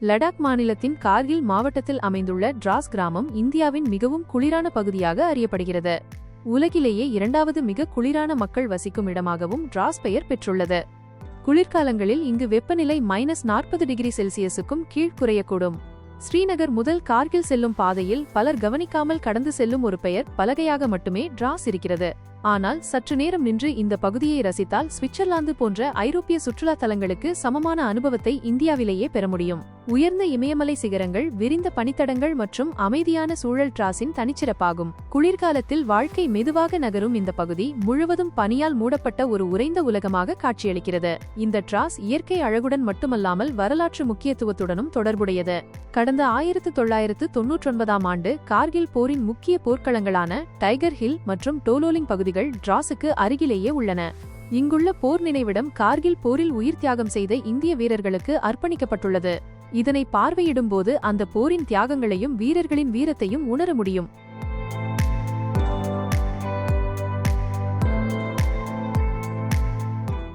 லடாக் மாநிலத்தின் கார்கில் மாவட்டத்தில் அமைந்துள்ள டிராஸ் கிராமம் இந்தியாவின் மிகவும் குளிரான பகுதியாக அறியப்படுகிறது. உலகிலேயே இரண்டாவது மிக குளிரான மக்கள் வசிக்கும் இடமாகவும் டிராஸ் பெயர் பெற்றுள்ளது. குளிர்காலங்களில் இங்கு வெப்பநிலை மைனஸ் நாற்பது டிகிரி செல்சியஸுக்கும் கீழ் குறையக்கூடும். ஸ்ரீநகர் முதல் கார்கில் செல்லும் பாதையில் பலர் கவனிக்காமல் கடந்து செல்லும் ஒரு பெயர் பலகையாக மட்டுமே டிராஸ் இருக்கிறது. ஆனால் சற்று நேரம் நின்று இந்த பகுதியை ரசித்தால் சுவிட்சர்லாந்து போன்ற ஐரோப்பிய சுற்றுலா தலங்களுக்கு சமமான அனுபவத்தை இந்தியாவிலேயே பெற முடியும். உயர்ந்த இமயமலை சிகரங்கள் விரிந்த பனித்தடங்கள் மற்றும் அமைதியான சூழல் டிராஸின் தனிச்சிறப்பாகும். குளிர்காலத்தில் வாழ்க்கை மெதுவாக நகரும் இந்த பகுதி முழுவதும் பனியால் மூடப்பட்ட ஒரு உறைந்த உலகமாக காட்சியளிக்கிறது. இந்த டிராஸ் இயற்கை அழகுடன் மட்டுமல்லாமல் வரலாற்று முக்கியத்துவத்துடனும் தொடர்புடையது. கடந்த ஆயிரத்து தொள்ளாயிரத்து தொன்னூற்றொன்பதாம் ஆண்டு கார்கில் போரின் முக்கிய போர்க்களங்களான டைகர் ஹில் மற்றும் டோலோலிங் பகுதி பகுதிகள் டிராஸுக்கு அருகிலேயே உள்ளன. இங்குள்ள போர் நினைவிடம் கார்கில் போரில் உயிர் தியாகம் செய்த இந்திய வீரர்களுக்கு அர்ப்பணிக்கப்பட்டுள்ளது. இதனை பார்வையிடும்போது அந்த போரின் தியாகங்களையும் வீரர்களின் வீரத்தையும் உணர முடியும்.